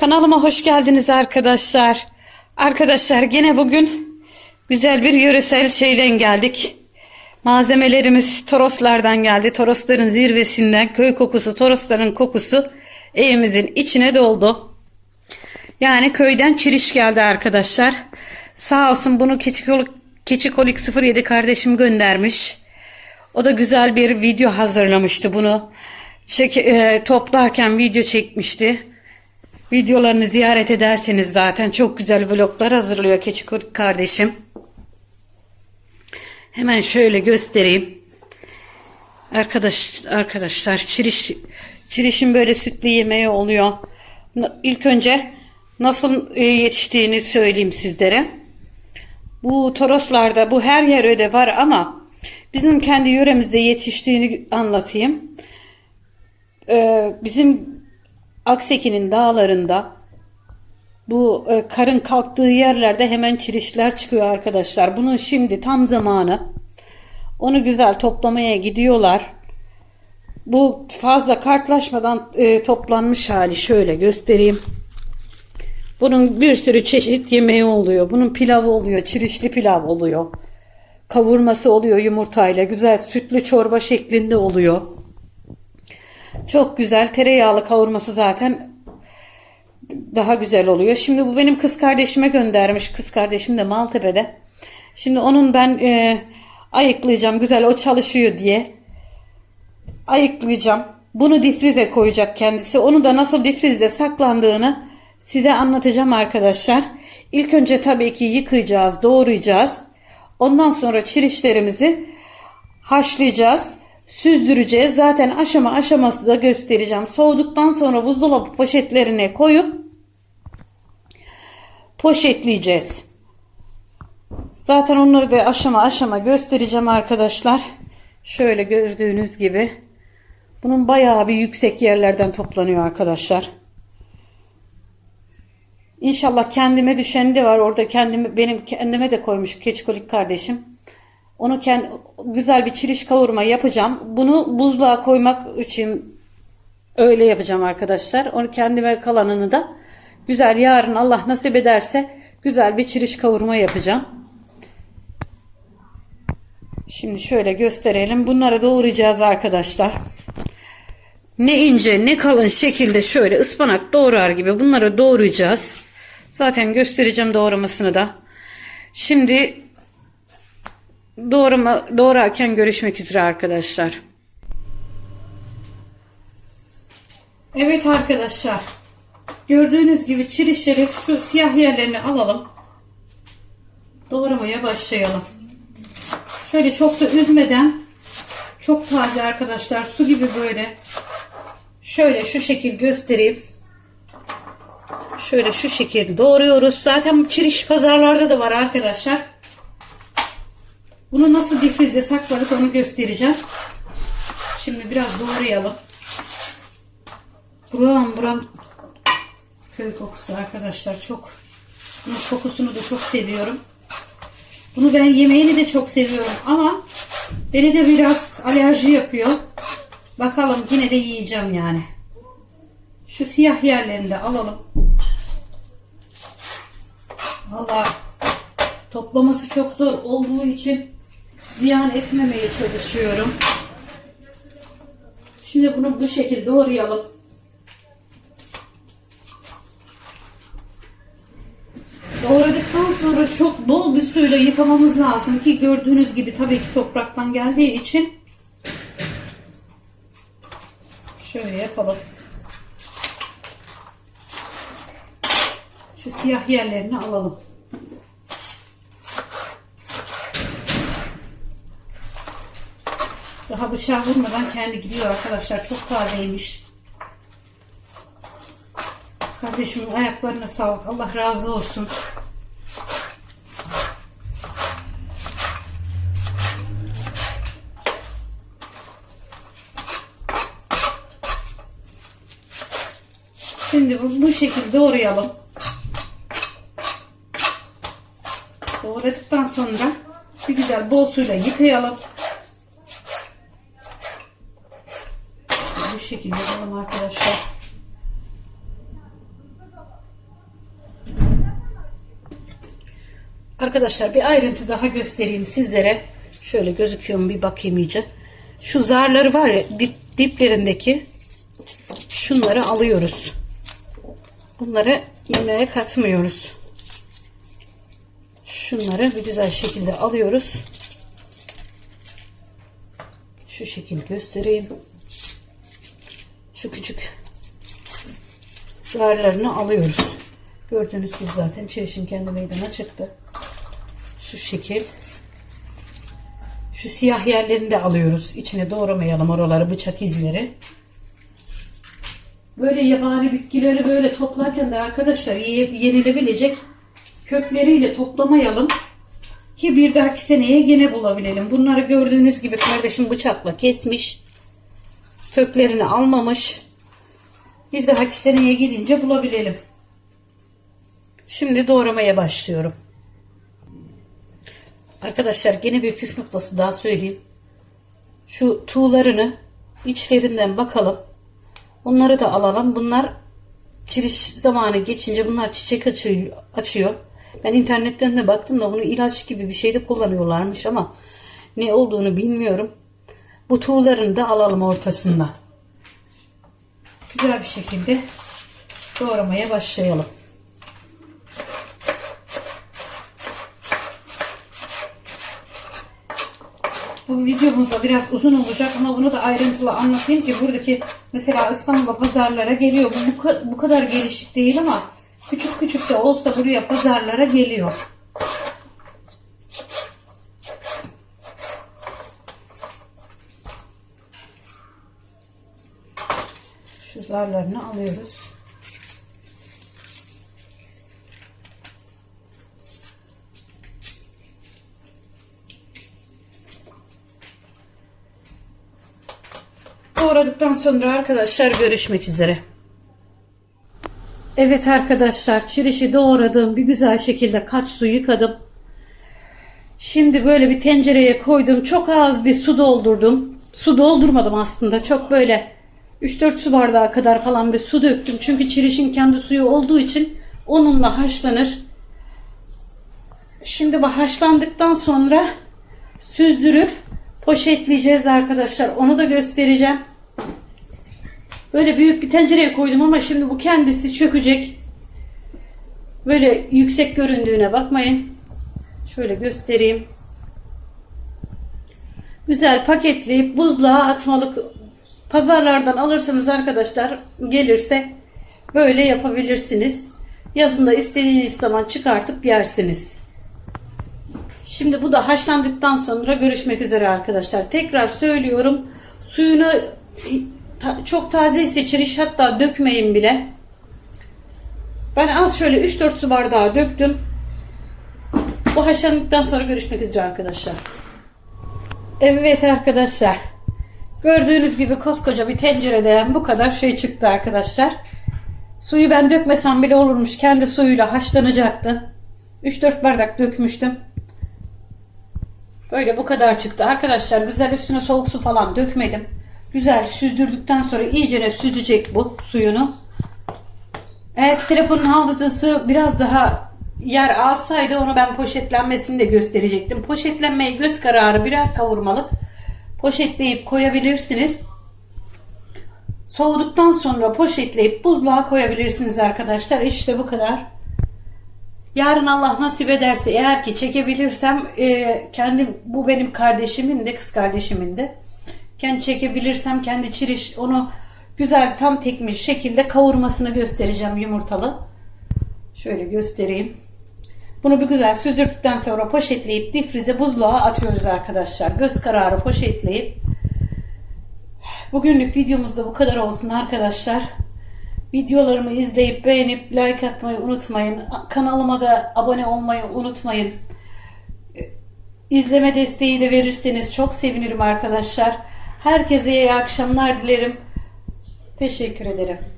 Kanalıma hoş geldiniz arkadaşlar. Arkadaşlar gene bugün güzel bir yöresel şeyden geldik. Malzemelerimiz Toroslardan geldi. Torosların zirvesinden köy kokusu, Torosların kokusu evimizin içine doldu. Yani köyden çiriş geldi arkadaşlar. Sağ olsun bunu Keçikolik, Keçikolik 07 kardeşim göndermiş. O da güzel bir video hazırlamıştı bunu. Çek, e, toplarken video çekmişti. Videolarını ziyaret ederseniz zaten çok güzel vloglar hazırlıyor Keçikolik kardeşim. Hemen şöyle göstereyim. Arkadaş arkadaşlar çiriş çirişin böyle sütlü yemeği oluyor. İlk önce nasıl e, yetiştiğini söyleyeyim sizlere. Bu Toroslarda bu her yer öde var ama bizim kendi yöremizde yetiştiğini anlatayım. Ee, bizim Akseki'nin dağlarında bu e, karın kalktığı yerlerde hemen çirişler çıkıyor arkadaşlar. Bunun şimdi tam zamanı. Onu güzel toplamaya gidiyorlar. Bu fazla kartlaşmadan e, toplanmış hali şöyle göstereyim. Bunun bir sürü çeşit yemeği oluyor. Bunun pilavı oluyor, çirişli pilav oluyor. Kavurması oluyor yumurtayla. Güzel sütlü çorba şeklinde oluyor. Çok güzel tereyağlı kavurması zaten daha güzel oluyor. Şimdi bu benim kız kardeşime göndermiş. Kız kardeşim de Maltepe'de. Şimdi onun ben e, ayıklayacağım. Güzel o çalışıyor diye. Ayıklayacağım. Bunu difrize koyacak kendisi. Onu da nasıl difrizde saklandığını size anlatacağım arkadaşlar. İlk önce tabii ki yıkayacağız, doğrayacağız. Ondan sonra çirişlerimizi haşlayacağız, süzdüreceğiz. Zaten aşama aşaması da göstereceğim. Soğuduktan sonra buzdolabı poşetlerine koyup poşetleyeceğiz. Zaten onları da aşama aşama göstereceğim arkadaşlar. Şöyle gördüğünüz gibi. Bunun bayağı bir yüksek yerlerden toplanıyor arkadaşlar. İnşallah kendime düşeni de var. Orada kendime, benim kendime de koymuş keçikolik kardeşim. Onu kendi, güzel bir çiriş kavurma yapacağım. Bunu buzluğa koymak için öyle yapacağım arkadaşlar. Onu kendime kalanını da güzel yarın Allah nasip ederse güzel bir çiriş kavurma yapacağım. Şimdi şöyle gösterelim. Bunları doğrayacağız arkadaşlar. Ne ince ne kalın şekilde şöyle ıspanak doğrar gibi bunları doğrayacağız. Zaten göstereceğim doğramasını da. Şimdi doğrama, doğrarken görüşmek üzere arkadaşlar. Evet arkadaşlar. Gördüğünüz gibi çirişleri şu siyah yerlerini alalım. Doğramaya başlayalım. Şöyle çok da üzmeden çok taze arkadaşlar su gibi böyle şöyle şu şekil göstereyim. Şöyle şu şekilde doğruyoruz. Zaten çiriş pazarlarda da var arkadaşlar. Bunu nasıl difrizde saklarız onu göstereceğim. Şimdi biraz doğrayalım. Buram buram köy kokusu arkadaşlar çok. Bunun kokusunu da çok seviyorum. Bunu ben yemeğini de çok seviyorum ama beni de biraz alerji yapıyor. Bakalım yine de yiyeceğim yani. Şu siyah yerlerini de alalım. Valla toplaması çok zor olduğu için ziyan etmemeye çalışıyorum. Şimdi bunu bu şekilde doğrayalım. Doğradıktan sonra çok bol bir suyla yıkamamız lazım ki gördüğünüz gibi tabii ki topraktan geldiği için şöyle yapalım. Şu siyah yerlerini alalım. Daha bıçağı vurmadan kendi gidiyor arkadaşlar. Çok tazeymiş. Kardeşimin ayaklarına sağlık. Allah razı olsun. Şimdi bu, bu şekilde doğrayalım. Doğradıktan sonra bir güzel bol suyla yıkayalım. şekilde alalım arkadaşlar. Arkadaşlar bir ayrıntı daha göstereyim sizlere. Şöyle gözüküyor mu bir bakayım iyice. Şu zarları var ya dip, diplerindeki şunları alıyoruz. Bunları yemeğe katmıyoruz. Şunları bir güzel şekilde alıyoruz. Şu şekil göstereyim. Şu küçük zarlarını alıyoruz. Gördüğünüz gibi zaten çeşin kendi meydana çıktı. Şu şekil. Şu siyah yerlerini de alıyoruz. İçine doğramayalım oraları bıçak izleri. Böyle yabani bitkileri böyle toplarken de arkadaşlar ye- yenilebilecek kökleriyle toplamayalım. Ki bir dahaki seneye gene bulabilelim. Bunları gördüğünüz gibi kardeşim bıçakla kesmiş. Köklerini almamış. Bir dahaki seneye gidince bulabilelim. Şimdi doğramaya başlıyorum. Arkadaşlar gene bir püf noktası daha söyleyeyim. Şu tuğlarını içlerinden bakalım. Onları da alalım. Bunlar çiriş zamanı geçince bunlar çiçek açıyor. Ben internetten de baktım da bunu ilaç gibi bir şeyde kullanıyorlarmış ama ne olduğunu bilmiyorum. Bu tuğlarını da alalım ortasından. Güzel bir şekilde doğramaya başlayalım. Bu videomuz da biraz uzun olacak ama bunu da ayrıntılı anlatayım ki buradaki mesela İstanbul'a pazarlara geliyor. Bu, bu kadar gelişik değil ama küçük küçük de olsa buraya pazarlara geliyor. Şu zarlarını alıyoruz. Doğradıktan sonra arkadaşlar görüşmek üzere. Evet arkadaşlar çirişi doğradım. Bir güzel şekilde kaç su yıkadım. Şimdi böyle bir tencereye koydum. Çok az bir su doldurdum. Su doldurmadım aslında. Çok böyle 3-4 su bardağı kadar falan bir su döktüm. Çünkü çirişin kendi suyu olduğu için onunla haşlanır. Şimdi bu haşlandıktan sonra süzdürüp poşetleyeceğiz arkadaşlar. Onu da göstereceğim. Böyle büyük bir tencereye koydum ama şimdi bu kendisi çökecek. Böyle yüksek göründüğüne bakmayın. Şöyle göstereyim. Güzel paketleyip buzluğa atmalık pazarlardan alırsanız arkadaşlar gelirse böyle yapabilirsiniz. Yazında istediğiniz zaman çıkartıp yersiniz. Şimdi bu da haşlandıktan sonra görüşmek üzere arkadaşlar. Tekrar söylüyorum. Suyunu çok taze ise çiriş hatta dökmeyin bile. Ben az şöyle 3-4 su bardağı döktüm. Bu haşlandıktan sonra görüşmek üzere arkadaşlar. Evet arkadaşlar. Gördüğünüz gibi koskoca bir tencereden bu kadar şey çıktı arkadaşlar. Suyu ben dökmesem bile olurmuş. Kendi suyuyla haşlanacaktı. 3-4 bardak dökmüştüm. Böyle bu kadar çıktı. Arkadaşlar güzel üstüne soğuk su falan dökmedim. Güzel süzdürdükten sonra iyicene süzecek bu suyunu. Eğer telefonun hafızası biraz daha yer alsaydı onu ben poşetlenmesini de gösterecektim. Poşetlenmeyi göz kararı birer kavurmalık poşetleyip koyabilirsiniz. Soğuduktan sonra poşetleyip buzluğa koyabilirsiniz arkadaşlar. İşte bu kadar. Yarın Allah nasip ederse eğer ki çekebilirsem e, kendi bu benim kardeşimin de kız kardeşimin de kendi çekebilirsem kendi çiriş onu güzel tam tekmiş şekilde kavurmasını göstereceğim yumurtalı. Şöyle göstereyim. Bunu bir güzel süzdürdükten sonra poşetleyip difrize buzluğa atıyoruz arkadaşlar. Göz kararı poşetleyip Bugünlük videomuz da bu kadar olsun arkadaşlar. Videolarımı izleyip beğenip like atmayı unutmayın. Kanalıma da abone olmayı unutmayın. İzleme desteği de verirseniz çok sevinirim arkadaşlar. Herkese iyi akşamlar dilerim. Teşekkür ederim.